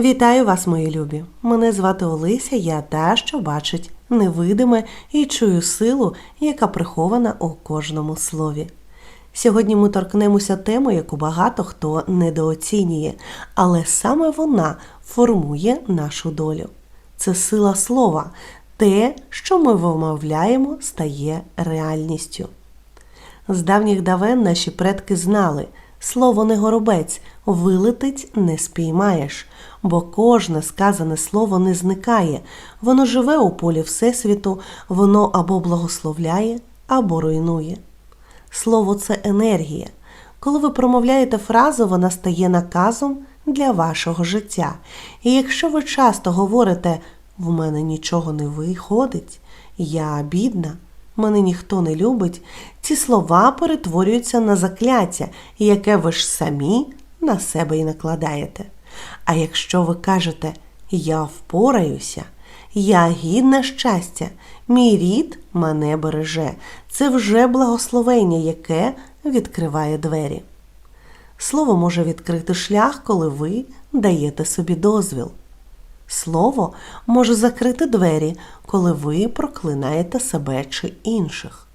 Вітаю вас, мої любі! Мене звати Олеся, я та, що бачить невидиме і чую силу, яка прихована у кожному слові. Сьогодні ми торкнемося теми, яку багато хто недооцінює, але саме вона формує нашу долю. Це сила слова, те, що ми вимовляємо, стає реальністю. З давніх давен наші предки знали, слово не горобець, вилетить не спіймаєш, бо кожне сказане слово не зникає, воно живе у полі Всесвіту, воно або благословляє, або руйнує. Слово це енергія. Коли ви промовляєте фразу, вона стає наказом для вашого життя. І якщо ви часто говорите в мене нічого не виходить, я бідна, мене ніхто не любить, ці слова перетворюються на закляття, яке ви ж самі на себе і накладаєте. А якщо ви кажете Я впораюся, я гідна щастя, мій рід мене береже, це вже благословення, яке відкриває двері. Слово може відкрити шлях, коли ви даєте собі дозвіл. Слово може закрити двері, коли ви проклинаєте себе чи інших.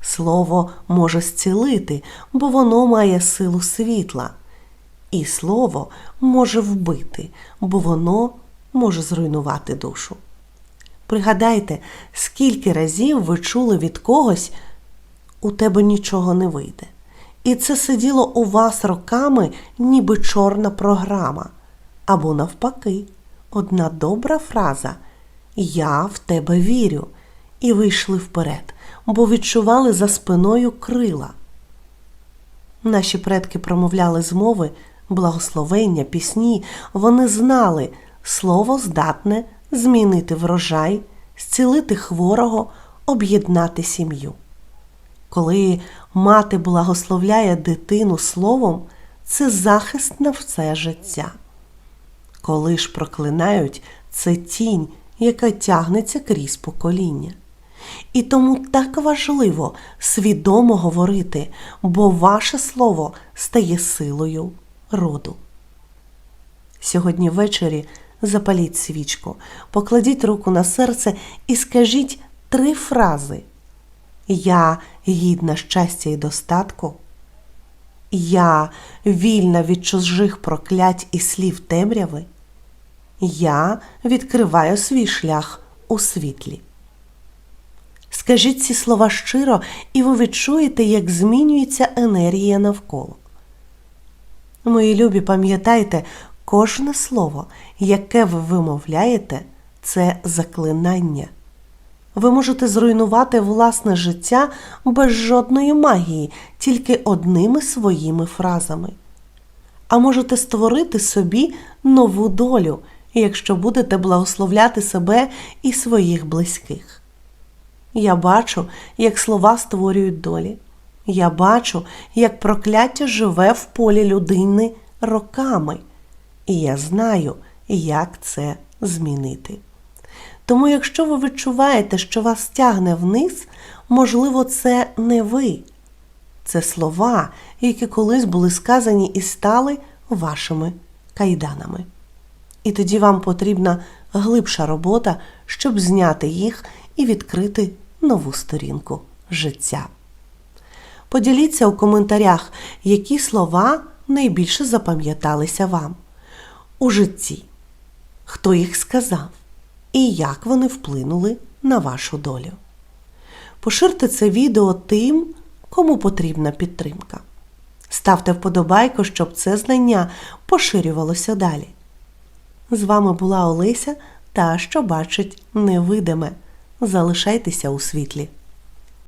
Слово може зцілити, бо воно має силу світла. І слово може вбити, бо воно може зруйнувати душу. Пригадайте, скільки разів ви чули від когось, у тебе нічого не вийде. І це сиділо у вас роками, ніби чорна програма. Або навпаки, одна добра фраза Я в тебе вірю. І ви йшли вперед, бо відчували за спиною крила. Наші предки промовляли з мови благословення, пісні, вони знали, слово здатне змінити врожай, зцілити хворого, об'єднати сім'ю. Коли мати благословляє дитину словом, це захист на все життя. Коли ж проклинають, це тінь, яка тягнеться крізь покоління. І тому так важливо свідомо говорити, бо ваше слово стає силою роду. Сьогодні ввечері запаліть свічку, покладіть руку на серце і скажіть три фрази: Я гідна щастя і достатку. Я вільна від чужих проклять і слів темряви. Я відкриваю свій шлях у світлі. Скажіть ці слова щиро, і ви відчуєте, як змінюється енергія навколо. Мої любі, пам'ятайте, кожне слово, яке ви вимовляєте, це заклинання. Ви можете зруйнувати власне життя без жодної магії, тільки одними своїми фразами. А можете створити собі нову долю, якщо будете благословляти себе і своїх близьких. Я бачу, як слова створюють долі. Я бачу, як прокляття живе в полі людини роками. І я знаю, як це змінити. Тому, якщо ви відчуваєте, що вас тягне вниз, можливо, це не ви. Це слова, які колись були сказані і стали вашими кайданами. І тоді вам потрібна глибша робота, щоб зняти їх і відкрити нову сторінку життя. Поділіться у коментарях, які слова найбільше запам'яталися вам у житті, хто їх сказав і як вони вплинули на вашу долю. Поширте це відео тим, кому потрібна підтримка. Ставте вподобайку, щоб це знання поширювалося далі. З вами була Олеся та що бачить невидиме. Залишайтеся у світлі.